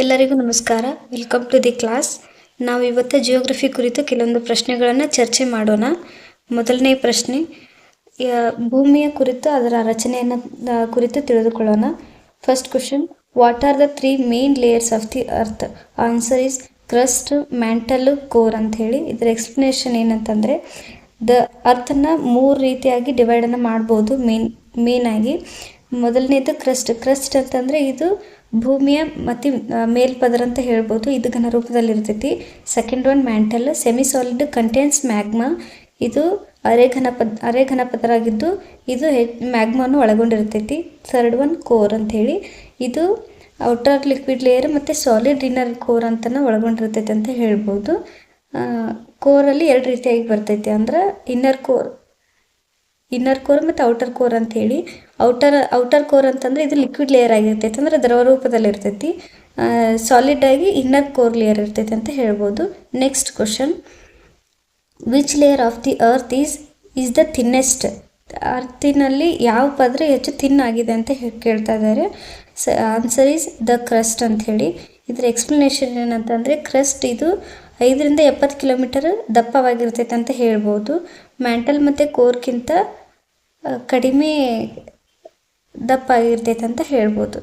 ಎಲ್ಲರಿಗೂ ನಮಸ್ಕಾರ. Welcome to the class ನಾವು ಇವತ್ತು ಜಿಯೋಗ್ರಫಿ ಕುರಿತು ಕೆಲವೊಂದು ಪ್ರಶ್ನೆಗಳನ್ನು ಚರ್ಚೆ ಮಾಡೋಣ. ಮೊದಲನೇ ಪ್ರಶ್ನೆ ಭೂಮಿಯ ಕುರಿತು ಅದರ ರಚನೆಯನ್ನು ಕುರಿತು ತಿಳಿದುಕೊಳ್ಳೋಣ. First question what are the three main layers of the earth answer is crust mantle core ಅಂತ ಹೇಳಿ ಇದರ ಎಕ್ಸ್ಪ್ಲನೇಷನ್ ಏನಂತಂದರೆ ದ ಅರ್ಥನ ಮೂರು ರೀತಿಯಾಗಿ ಡಿವೈಡನ್ನು ಮಾಡ್ಬೋದು ಮೇನ್ ಮೇನಾಗಿ ಮೊದಲನೇದು ಕ್ರಸ್ಟ್. ಕ್ರಸ್ಟ್ ಅಂತಂದರೆ ಇದು ಭೂಮಿಯ ಮತ್ತು ಮೇಲ್ಪದರ ಅಂತ ಹೇಳ್ಬೋದು. ಇದು ಘನ ರೂಪದಲ್ಲಿ ಇರ್ತೈತಿ second one mantle semi solid contains magma ಇದು ಅರೆ ಅರೆಘನ ಪದ ಅರೆಘನ ಪದರ ಆಗಿದ್ದು ಇದು ಹೆ ಮ್ಯಾಗ್ಮಾನು ಒಳಗೊಂಡಿರ್ತೈತಿ. ಥರ್ಡ್ ಒನ್ ಕೋರ್ ಅಂತ ಹೇಳಿ ಇದು ಔಟರ್ ಲಿಕ್ವಿಡ್ ಲೇಯರ್ ಮತ್ತು ಸಾಲಿಡ್ ಇನ್ನರ್ ಕೋರ್ ಅಂತನೂ ಒಳಗೊಂಡಿರ್ತೈತೆ ಅಂತ ಹೇಳ್ಬೋದು. ಕೋರಲ್ಲಿ ಎರಡು ರೀತಿಯಾಗಿ ಬರ್ತೈತಿ. ಅಂದ್ರೆ ಇನ್ನರ್ ಕೋರ್ ಇನ್ನರ್ ಕೋರ್ ಮತ್ತು ಔಟರ್ ಕೋರ್ ಅಂತ ಹೇಳಿ ಔಟರ್ ಔಟರ್ ಕೋರ್ ಅಂತಂದ್ರೆ ಇದು ಲಿಕ್ವಿಡ್ ಲೇಯರ್ ಆಗಿರ್ತೈತೆ, ಅಂದ್ರೆ ದ್ರವ ರೂಪದಲ್ಲಿ ಇರ್ತೈತಿ ಸಾಲಿಡ್ ಆಗಿ ಇನ್ನರ್ ಕೋರ್ ಲೇಯರ್ ಇರ್ತೈತೆ ಅಂತ ಹೇಳ್ಬೋದು. Next question which layer of the earth is is the thinnest ಅರ್ತಿನಲ್ಲಿ ಯಾವ ಪದರ ಹೆಚ್ಚು ಥಿನ್ ಆಗಿದೆ ಅಂತ ಕೇಳ್ತಾ ಇದ್ದಾರೆ. ಸ ಆನ್ಸರ್ ಈಸ್ ದ ಕ್ರಸ್ಟ್ ಅಂತ ಹೇಳಿ. ಇದರ ಎಕ್ಸ್ಪ್ಲನೇಷನ್ ಏನಂತಂದರೆ ಕ್ರಸ್ಟ್ ಇದು ಐದರಿಂದ ಎಪ್ಪತ್ತು ಕಿಲೋಮೀಟರ್ ದಪ್ಪವಾಗಿರ್ತೈತೆ ಅಂತ ಹೇಳ್ಬೋದು. ಮ್ಯಾಂಟಲ್ ಮತ್ತು ಆ, ಕಡಿಮೆ ದಪ್ಪ ಆಗಿರ್ತೈತೆ ಅಂತ ಹೇಳ್ಬೋದು.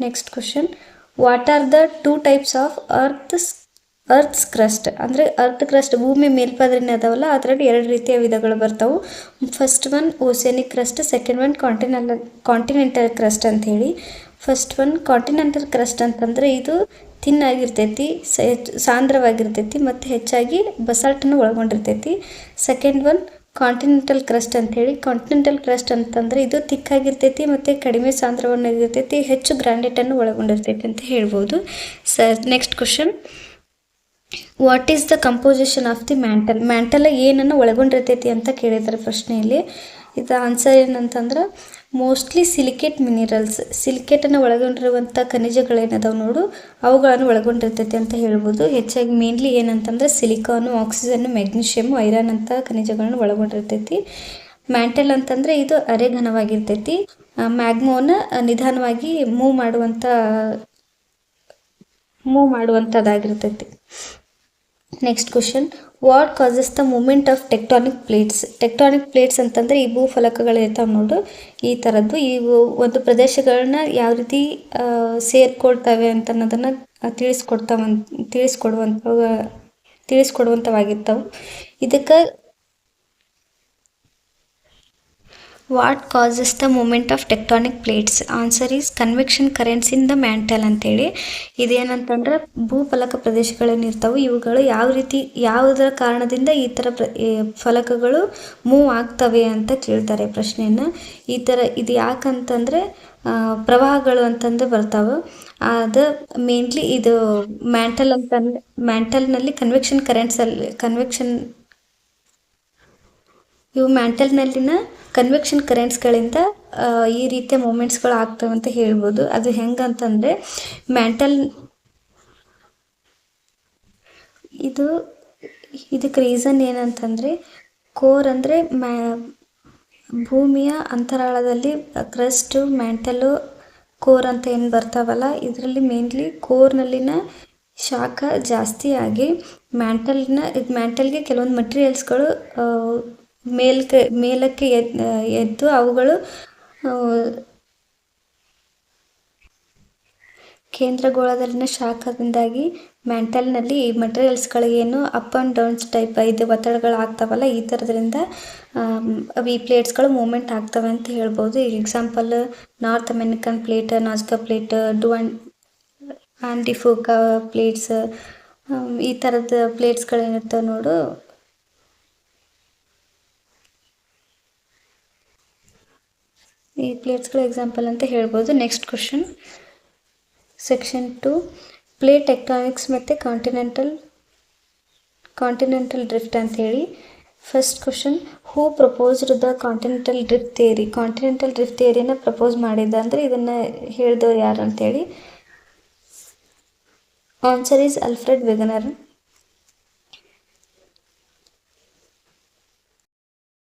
Next question what are the two types of earth earth's crust ಅಂದರೆ ಅರ್ತ್ ಕ್ರಸ್ಟ್ ಭೂಮಿ ಮೇಲ್ಪದರಿನ ಅದಾವಲ್ಲ ಅದರಲ್ಲಿ ಎರಡು ರೀತಿಯ ವಿಧಗಳು ಬರ್ತಾವೆ. First one oceanic crust second one continental continental crust ಅಂತ ಹೇಳಿ. ಫಸ್ಟ್ ಒನ್ ಕಾಂಟಿನೆಂಟಲ್ ಕ್ರಸ್ಟ್ ಅಂತಂದರೆ ಇದು ಹೆಚ್ಚ್- ಸಾಂದ್ರವಾಗಿರ್ತೈತಿ ಮತ್ತು ಹೆಚ್ಚಾಗಿ ಬಸಾಲ್ಟನ್ನು ಒಳಗೊಂಡಿರ್ತೈತಿ. ಸೆಕೆಂಡ್ ಒನ್ ಕಾಂಟಿನೆಂಟಲ್ ಕ್ರಸ್ಟ್ ಅಂತ ಹೇಳಿ ಕಾಂಟಿನೆಂಟಲ್ ಕ್ರಸ್ಟ್ ಅಂತಂದರೆ ಇದು ತಿಕ್ಕಾಗಿರ್ತೈತಿ ಮತ್ತು ಕಡಿಮೆ ಸಾಂದ್ರವಾಗಿರ್ತೈತಿ, ಹೆಚ್ಚು ಗ್ರಾಂಡೇಟನ್ನು ಒಳಗೊಂಡಿರ್ತೈತಿ ಅಂತ ಹೇಳ್ಬೋದು. ಸ next question what is the composition of the mantle mantle ಏನನ್ನು ಒಳಗೊಂಡಿರ್ತೈತಿ ಅಂತ ಕೇಳಿದ್ದಾರೆ ಪ್ರಶ್ನೆಯಲ್ಲಿ. ಇದು ಆನ್ಸರ್ ಏನಂತಂದ್ರೆ ಮೋಸ್ಟ್ಲಿ ಸಿಲಿಕೇಟ್ ಮಿನಿರಲ್ಸ್. ಸಿಲಿಕೇಟನ್ನು ಒಳಗೊಂಡಿರುವಂಥ ಖನಿಜಗಳೇನದಾವೆ ನೋಡು, ಅವುಗಳನ್ನು ಒಳಗೊಂಡಿರ್ತೈತೆ ಅಂತ ಹೇಳ್ಬೋದು. ಹೆಚ್ಚಾಗಿ ಮೇನ್ಲಿ ಏನಂತಂದರೆ ಸಿಲಿಕಾನು, ಆಕ್ಸಿಜನ್ನು ಮೆಗ್ನೀಷಿಯಮು ಐರನ್ ಅಂತ ಖನಿಜಗಳನ್ನು ಒಳಗೊಂಡಿರ್ತೈತಿ. ಮ್ಯಾಂಟಲ್ ಅಂತಂದರೆ ಇದು ಅರೆಘನವಾಗಿರ್ತೈತಿ. ಮ್ಯಾಗ್ಮೋನ ನಿಧಾನವಾಗಿ ಮೂವ್ ಮಾಡುವಂಥ, move ಮಾಡುವಂಥದ್ದಾಗಿರ್ತೈತಿ. Next question what causes the movement of tectonic plates tectonic plates ಅಂತಂದರೆ ಈ ಭೂಫಲಕಗಳಿರ್ತಾವೆ ನೋಡು. ಈ ಥರದ್ದು ಇವು ಒಂದು ಪ್ರದೇಶಗಳನ್ನ ಯಾವ ರೀತಿ ಸೇರ್ಕೊಳ್ತವೆ ಅಂತ ಅನ್ನೋದನ್ನು ತಿಳಿಸ್ಕೊಡ್ತಾವ ತಿಳಿಸ್ಕೊಡುವಂಥ ತಿಳಿಸ್ಕೊಡುವಂಥವಾಗಿರ್ತಾವೆ ಇದಕ್ಕೆ what causes the movement of tectonic plates answer is convection currents in the mantle ಅಂತೇಳಿ. ಇದೇನಂತಂದ್ರೆ ಭೂಫಲಕ ಪ್ರದೇಶಗಳೇನಿರ್ತಾವೆ ಇವುಗಳು ಯಾವ ರೀತಿ, ಯಾವುದರ ಕಾರಣದಿಂದ ಈ ಥರ ಪ್ರ ಫಲಕಗಳು ಮೂವ್ ಆಗ್ತವೆ ಅಂತ ಕೇಳ್ತಾರೆ ಪ್ರಶ್ನೆಯನ್ನು. ಈ ಥರ ಇದು ಯಾಕಂತಂದರೆ ಪ್ರವಾಹಗಳು ಅಂತಂದು ಬರ್ತಾವೆ. ಅದು ಮೇನ್ಲಿ ಇದು ಮ್ಯಾಂಟಲ್ ಅಂತಂದು ಮ್ಯಾಂಟಲ್ನಲ್ಲಿ ಕನ್ವೆಕ್ಷನ್ ಕರೆಂಟ್ಸಲ್ಲಿ ಕನ್ವೆಕ್ಷನ್ ಇವು ಮ್ಯಾಂಟಲ್ನಲ್ಲಿನ ಕನ್ವೆಕ್ಷನ್ ಕರೆಂಟ್ಸ್ಗಳಿಂದ ಈ ರೀತಿಯ ಮೂಮೆಂಟ್ಸ್ಗಳು ಆಗ್ತವೆ ಅಂತ ಹೇಳ್ಬೋದು. ಅದು ಹೆಂಗಂತಂದರೆ, ಮ್ಯಾಂಟಲ್ ಇದು, ಇದಕ್ಕೆ ರೀಸನ್ ಏನಂತಂದರೆ ಕೋರ್ ಅಂದರೆ ಮ್ಯಾ, ಭೂಮಿಯ ಅಂತರಾಳದಲ್ಲಿ ಕ್ರಸ್ಟು ಮ್ಯಾಂಟಲು ಕೋರ್ ಅಂತ ಏನು ಬರ್ತಾವಲ್ಲ, ಇದರಲ್ಲಿ ಮೇನ್ಲಿ ಕೋರ್ನಲ್ಲಿನ ಶಾಖ ಜಾಸ್ತಿ ಆಗಿ ಮ್ಯಾಂಟಲ್ನ ಇದು ಮ್ಯಾಂಟಲ್ಗೆ ಕೆಲವೊಂದು ಮಟೀರಿಯಲ್ಸ್ಗಳು ಮೇಲ್ಕೆ ಮೇಲಕ್ಕೆ ಎದ್ ಎದ್ದು ಅವುಗಳು ಕೇಂದ್ರ ಕೇಂದ್ರಗೋಳದಲ್ಲಿನ ಶಾಖದಿಂದಾಗಿ ಮ್ಯಾಂಟಲ್ನಲ್ಲಿ ಈ ಮಟೀರಿಯಲ್ಸ್ಗಳಿಗೇನು ಅಪ್ ಆ್ಯಂಡ್ ಡೌನ್ಸ್ ಟೈಪ್ ಇದು ಒತ್ತಡಗಳು ಆಗ್ತಾವಲ್ಲ, ಈ ಥರದ್ರಿಂದ ಈ ಪ್ಲೇಟ್ಸ್ಗಳು ಮೂಮೆಂಟ್ ಆಗ್ತವೆ ಅಂತ ಹೇಳ್ಬೋದು. ಈಗ example North American plate Nazca plate do and ಆ್ಯಂಟಿಫೋಕ ಪ್ಲೇಟ್ಸ್ ಈ ಥರದ ಪ್ಲೇಟ್ಸ್ಗಳೇನಿರ್ತವೆ ನೋಡು. ಈ ಪ್ಲೇಟ್ಸ್ಗಳ ಎಕ್ಸಾಂಪಲ್ ಅಂತ ಹೇಳ್ಬೋದು. Next question section two plate tectonics ಮತ್ತು ಕಾಂಟಿನೆಂಟಲ್ ಕಾಂಟಿನೆಂಟಲ್ ಡ್ರಿಫ್ಟ್ ಅಂತ ಹೇಳಿ. First question who proposed the continental drift theory continental drift ಥಿಯರಿನ propose ಮಾಡಿದ್ದ ಅಂದರೆ ಇದನ್ನು ಹೇಳಿದವ್ರು ಯಾರು ಅಂತೇಳಿ ಆನ್ಸರ್ ಈಸ್ ಅಲ್ಫ್ರೆಡ್ ವೆಗನರ್